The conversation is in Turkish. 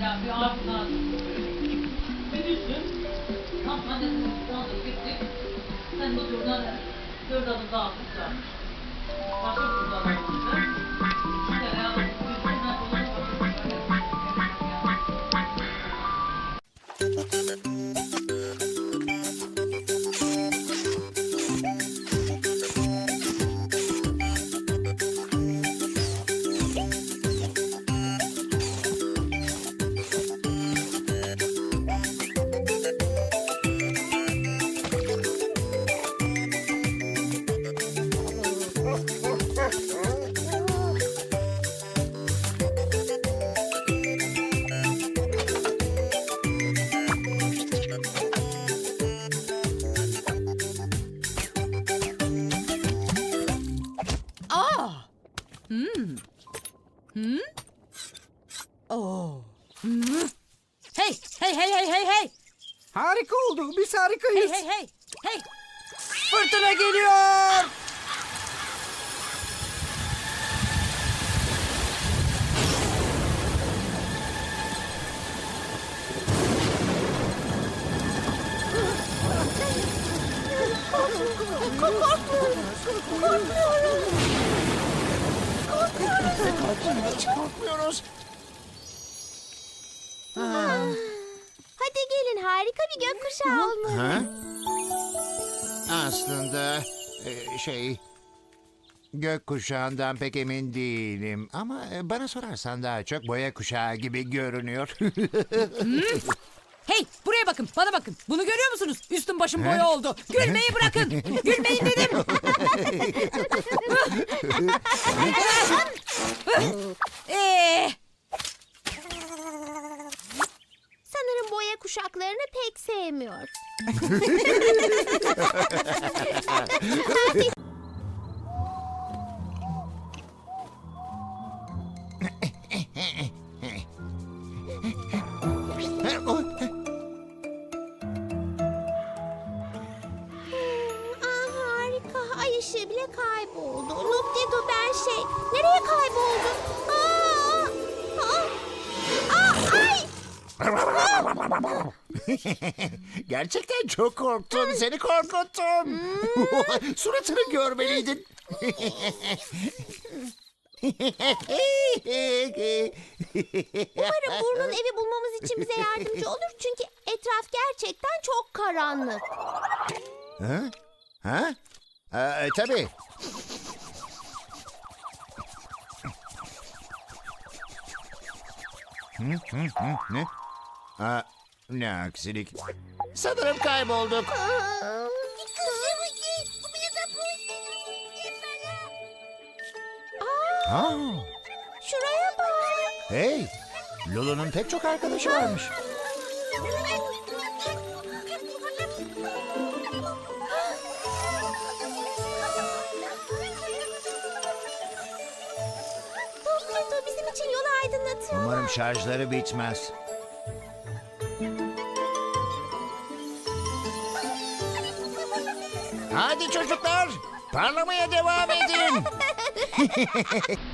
Ya bir ağzı lazım. Bir düşün. Tam annesinin üstüne gittik. Sen bu turdan dört adım daha atmışlar. Başka turdan atmışlar. İşte ya, Hmm? Oh. Hmm. Hey, hey, hey, hey, hey, hey. Harika oldu. Biz Hey, harikayız. hey, hey. Hey. Fırtına geliyor. Hadi gelin harika bir gökkuşağı olmalı. Ha? Aslında e, şey gökkuşağından pek emin değilim ama e, bana sorarsan daha çok boya kuşağı gibi görünüyor. Hey, buraya bakın, bana bakın. Bunu görüyor musunuz? Üstüm başım boya oldu. Gülmeyi bırakın. Gülmeyin dedim. Ee, Sanırım boya kuşaklarını pek sevmiyor. Aa, harika. Ay ışığı bile kayboldu. Ben şey. Nereye kayboldu? Aa, aa, aa, ay. Gerçekten çok korktum. Seni korkuttum. Suratını görmeliydin. Umarım burnun evi bulmamız için bize yardımcı olur. Çünkü etraf gerçekten çok karanlık. ha? Ha? Ee, tabii. Ne? Aa, ne aksilik. Sanırım kaybolduk. Aa, Aa, şuraya bak. hey, Lulu'nun pek çok arkadaşı varmış. İçin yolu aydınlatıyor. Umarım şarjları bitmez. Hadi çocuklar, parlamaya devam edin.